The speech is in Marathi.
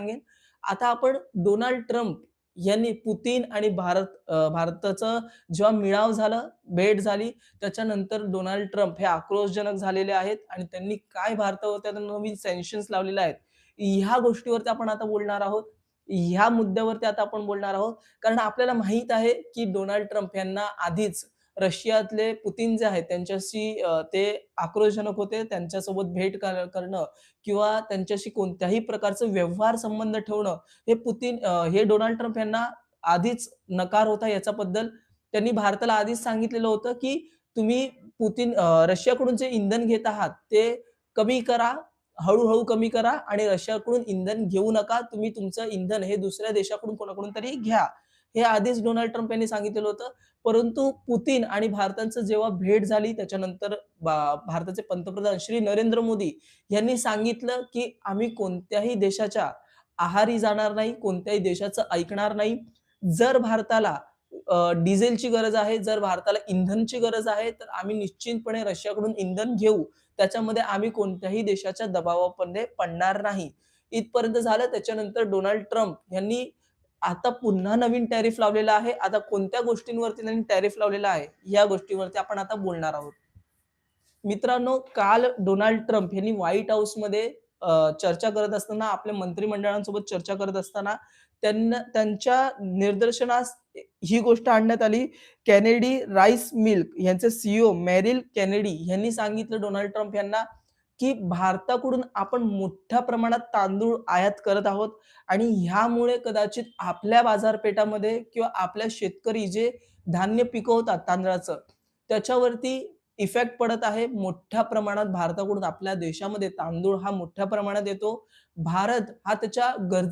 सांगेन आता आपण डोनाल्ड ट्रम्प यांनी पुतीन आणि भारत भारताचं जेव्हा मिळाव झालं, भेट झाली, त्याच्यानंतर डोनाल्ड ट्रम्प हे आक्रोशजनक झालेले आहेत आणि त्यांनी काय भारतावरती त्या नवीन सँक्शन्स लावलेले आहेत. ह्या गोष्टीवरती आपण आता बोलणार आहोत. ह्या मुद्द्यावरती आता आपण बोलणार आहोत. कारण आपल्याला माहीत आहे, की डोनाल्ड ट्रम्प यांना आधीच रशियातले पुतीन जे आहेत त्यांच्याशी ते आक्रोशजनक होते. त्यांच्यासोबत भेट करणं किंवा त्यांच्याशी कोणत्याही प्रकारचं व्यवहार संबंध ठेवणं हे पुतीन हे डोनाल्ड ट्रम्प यांना आधीच नकार होता याच्याबद्दल. त्यांनी भारताला आधीच सांगितलेलं होतं, की तुम्ही पुतीन रशियाकडून जे इंधन घेत आहात ते कमी करा, हळूहळू कमी करा आणि रशियाकडून इंधन घेऊ नका. तुम्ही तुमचं इंधन हे दुसऱ्या देशाकडून कोणाकडून तरी घ्या. हे आधीच डोनाल्ड ट्रम्प यांनी सांगितलेलं होतं. परंतु पुतीन आणि भारताचं जेव्हा भेट झाली त्याच्यानंतर भारताचे पंतप्रधान श्री नरेंद्र मोदी यांनी सांगितलं, की आम्ही कोणत्याही देशाच्या आहारी जाणार नाही, कोणत्याही देशाचं ऐकणार नाही. जर भारताला डिझेलची गरज आहे, जर भारताला इंधनची गरज आहे, तर आम्ही निश्चितपणे रशियाकडून इंधन घेऊ. त्याच्यामध्ये आम्ही कोणत्याही देशाच्या दबावामध्ये पडणार नाही. इथपर्यंत झालं. त्याच्यानंतर डोनाल्ड ट्रम्प यांनी आता पुन्हा नवीन टॅरिफ लावलेला आहे. आता कोणत्या गोष्टींवरती नवीन टॅरिफ लावलेला आहे, या गोष्टीवरती आपण आता बोलणार आहोत. मित्रांनो, काल डोनाल्ड ट्रम्प यांनी व्हाईट हाऊसमध्ये चर्चा करत असताना, आपल्या मंत्रिमंडळांसोबत चर्चा करत असताना त्यांना त्यांच्या निदर्शनास ही गोष्ट आणण्यात आली. कॅनेडी राईस मिल्क यांचे सीईओ मॅरिल कॅनेडी यांनी सांगितलं डोनाल्ड ट्रम्प यांना, की भारताकडून आपण मोठ्या प्रमाणात तांदूळ आयात करत आहोत आणि ह्यामुळे कदाचित आपल्या बाजारपेठामध्ये किंवा आपल्या शेतकरी जे धान्य पिकवतात तांदळाचं, त्याच्यावरती इफेक्ट पडत आहे. मोठ्या प्रमाणात भारताकडून आपल्या देशामध्ये तांदूळ हा मोठ्या प्रमाणात येतो. भारत हा त्याच्या गरजे